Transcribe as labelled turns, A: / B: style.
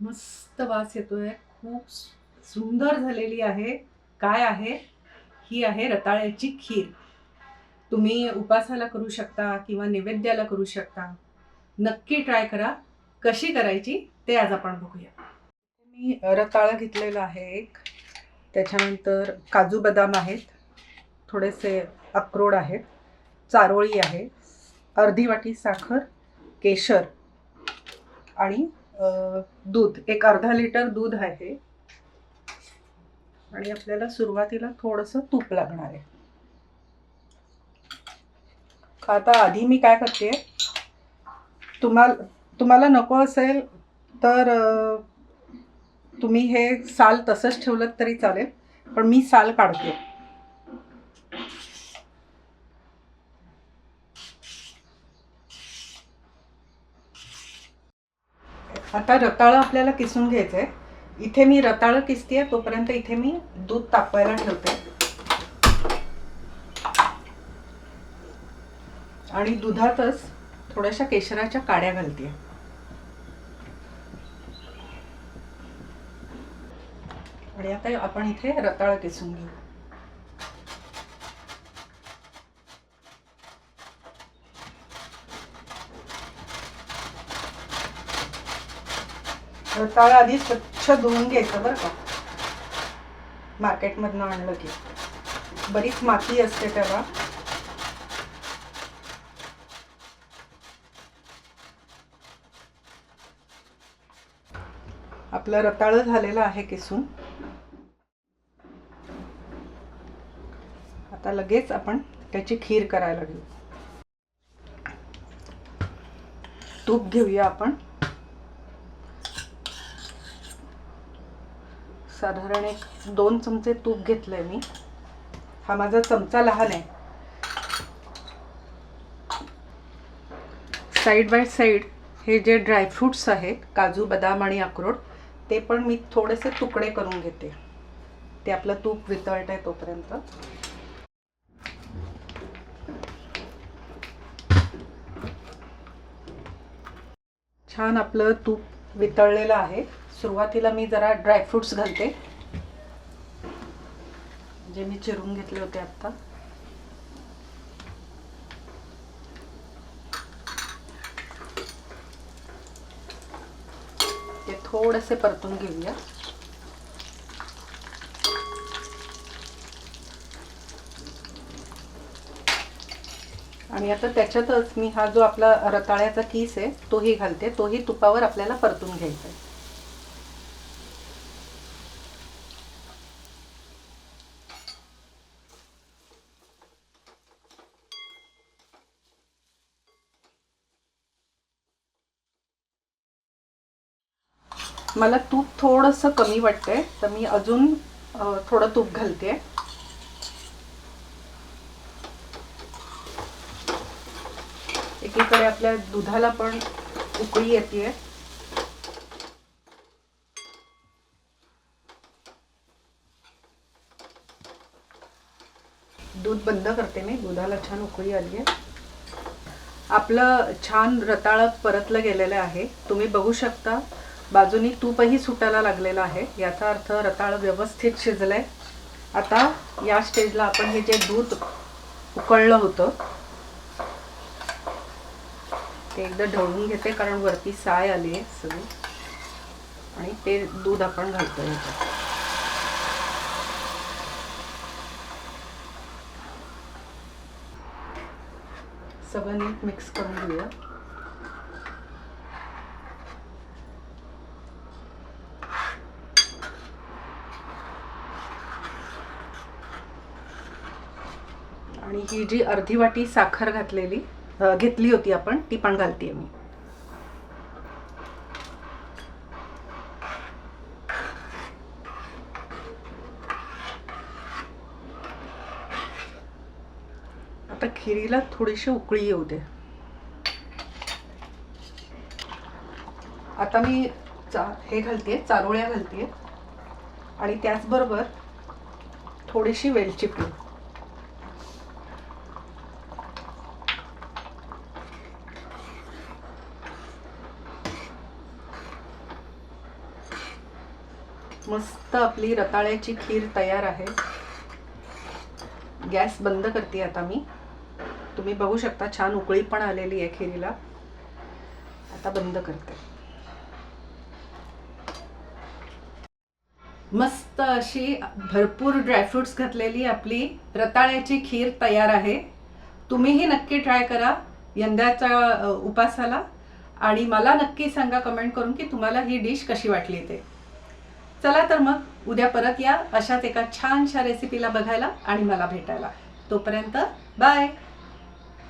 A: मस्त वास येतोय. खूप सुंदर झालेली आहे. काय आहे? ही आहे रताळ्याची खीर. तुम्ही उपासाला करू शकता किंवा नैवेद्याला करू शकता. नक्की ट्राय करा. कशी करायची ते आज आपण बघूया. मी रताळा घेतलेला आहे एक. त्याच्यानंतर काजू बदाम आहेत. थोडेसे अक्रोड आहेत. चारोळी आहे. अर्धी वाटी साखर केशर आणि दूध एक अर्धा लिटर दूध आहे. आणि आपल्याला सुरुवातीला थोडंसं तूप लागणार आहे. आता आधी मी काय करते तुम्हाला तुम्हाला नको असेल तर तुम्ही हे साल तसंच ठेवलं तरी चालेल पण मी साल काढते. आता रताळं आपल्याला किसून घ्यायचं आहे इथे मी रताळं किसते तोपर्यंत इथे मी दूध तापवायला ठेवते. आणि दुधातच थोड्याशा केशराच्या काड्या घालते आणि आता आपण इथे रताळं किसून घेऊ. रताळं आधी स्वच्छ धुवून घ्यायचं बरं का. मार्केटमधनं आणलं की. बरीच माती असते त्याला. आपलं रताळं झालेलं आहे किसून. आता लगेच आपण त्याची खीर करायला घेऊ. तूप घेऊया आपण. साधारण एक दोन चमचे तूप घेतलंय मी. हा माझा चमचा लहान आहे. साईड बाय साईड हे जे ड्रायफ्रूट्स आहेत काजू बदाम आणि अक्रोड ते पण मी थोडेसे तुकडे करून घेते. ते आपलं तूप वितळत आहे तोपर्यंत. छान आपलं तूप वितळलेलं आहे. सुरुवातीला मी जरा ड्रायफ्रुट्स घालते. जे मी चिरून घेतले होते आत्ता ते थोडेसे परतून घेऊया. आणि आता त्याच्यातच मी हा जो आपला रताळ्याचा किस आहे तोही घालते. तोही तुपावर आपल्याला परतून घ्यायचा आहे. मला तूप थोडंसं कमी वाटतंय तर मी अजून थोडं तूप घालते. एकीकडे आपल्या दुधाला पण उकळी येते. दूध बंद करते मी दुधाला छान उकळी आली आहे. आपलं छान रताळं परतलं गेलेलं आहे. तुम्ही बघू शकता बाजूनी तूपही सुटायला लागलेलं आहे. याचा अर्थ रताळ व्यवस्थित शिजलंय. आता या स्टेजला आपण हे जे दूध उकळलं होतं ते एकदा ढवळून घेते कारण वरती साय आली आहे सगळी. आणि ते दूध आपण घालतो याच्यात. सगळं नीट मिक्स करून घेऊया. आणि ही जी अर्धी वाटी साखर घातलेली घेतली होती आपण ती पण घालते मी. आता खिरीला थोडीशी उकळी येऊ दे. आता मी चा हे घालते चारोळ्या घालते आणि त्याचबरोबर थोडीशी वेलची पूड. मस्त आपली रताळ्याची खीर तयार आहे. गॅस बंद करते आता मी. तुम्ही बघू शकता छान उकळी पण आलेली आहे खिरीला. आता बंद करते. मस्त अशी भरपूर ड्रायफ्रुट्स घातलेली आपली रताळ्याची खीर तयार आहे. तुम्हीही नक्की ट्राय करा यंदाच्या उपासाला. आणि मला नक्की सांगा कमेंट करून की तुम्हाला ही डिश कशी वाटली ते. चला तर मग उद्या परत या अशाच एका छानशा रेसिपीला बघायला आणि मला भेटायला. तोपर्यंत बाय